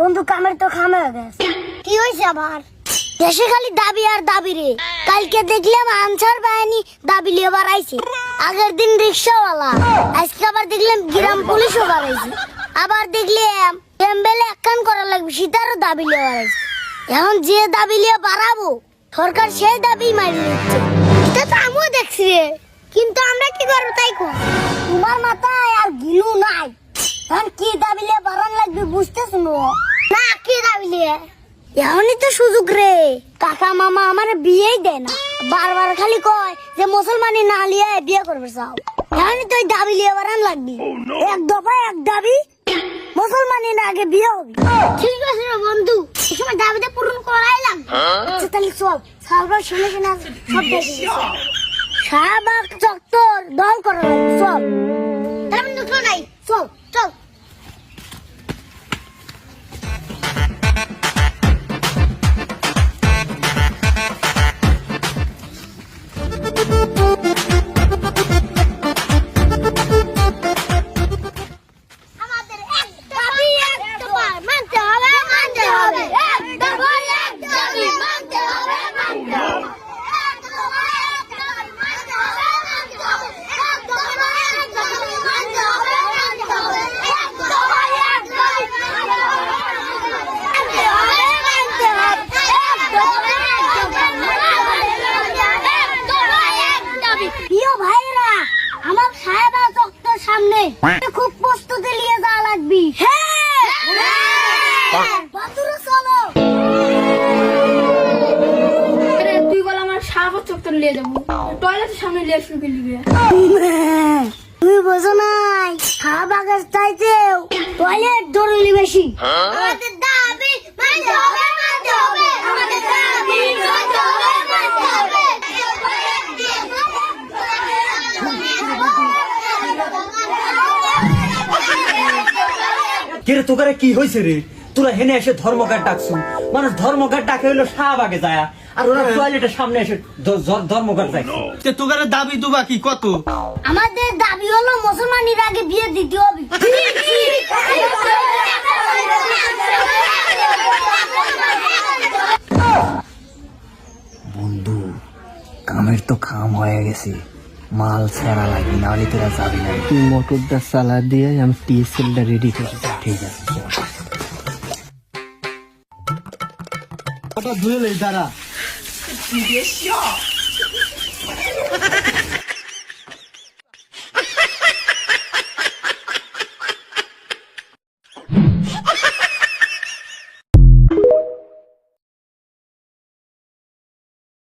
বন্ধু কামের তো খামে গেছে। কি হয়েছে আবার? দেশে খালি দাবি আর দাবি রে। কালকে দেখলাম আনসার বাহিনী দাবি লিয়ে বাড়াইছে। আগের দিন রিক্সাওয়ালা, আজকে আবার দেখলাম গ্রাম পুলিশও বাড়াইছে। আবার দেখলাম এমবেলে একখান করা লাগবে সেটারও দাবি লিয়ে বাড়াইছে। এখন যে দাবি লিয়ে বাড়াবো, সরকার সেই দাবি মারি নিচ্ছে। এটা তো আমিও দেখছি রে। কিন্তু আমরা কি করব তাই কর তোমার মাথায় আর গিলু নাই। এখন কি দাবি লিয়ে বাড়ান লাগবে বুঝতে শুনো না কি তো সুযোগ রে। কাকা মামা আমার বিয়েই দেয় না। বারবার খালি কয় যে মুসলমানি না লিয়ে বিয়ে করবে চাও এখনই তো দাবি লিয়ে বাড়ান লাগবে। এক দফা এক দাবি মুসলমানি না আগে বিয়ে হবে। ঠিক আছে রে বন্ধু এই সময় দাবিটা পূরণ করাই লাগবে। আচ্ছা তাহলে চল সালবার শুনে শুনে সব দেখে। শাহবাগ চত্বর দল করা চল। তার মানে দুটো নাই চল। সামনে খুব প্রস্তুতি নিয়ে যাওয়া লাগবি। হ্যাঁ! আরে তুই বল আমার সাহাব চক্কর নিয়ে যাব। টয়লেটের সামনে নিয়ে শুরু করে দিবি তুমি বোঝো নাই শাহবাগের চাইতেও টয়লেট জরুরি বেশি আমাদের দাবি মানতে হবে মানতে হবে আমাদের দাবি মানতে হবে মানতে হবে কিরে তোকারে কি হয়েছে রে? তোরা হেনে এসে ধর্মঘাট ডাকছু। মানুষ ধর্মঘাট ডাকে হইল শাহবাগে যায়। আর ওরা টয়লেটের সামনে এসে ধর্মঘাট যায় তে তোকারে দাবি দুবা কি কত? আমাদের দাবি হলো মুসলমানের আগে বিয়ে দিতে হবে। বন্ধু কামের তো খাম হয়ে গেছে। মাল ছাড়া লাগবে না হলে তোরা যাবি না। মোটরটা চালা দিয়ে আমি টিএসএলটা রেডি করি। ঠিক আছে ধুয়ে লাই দাঁড়া।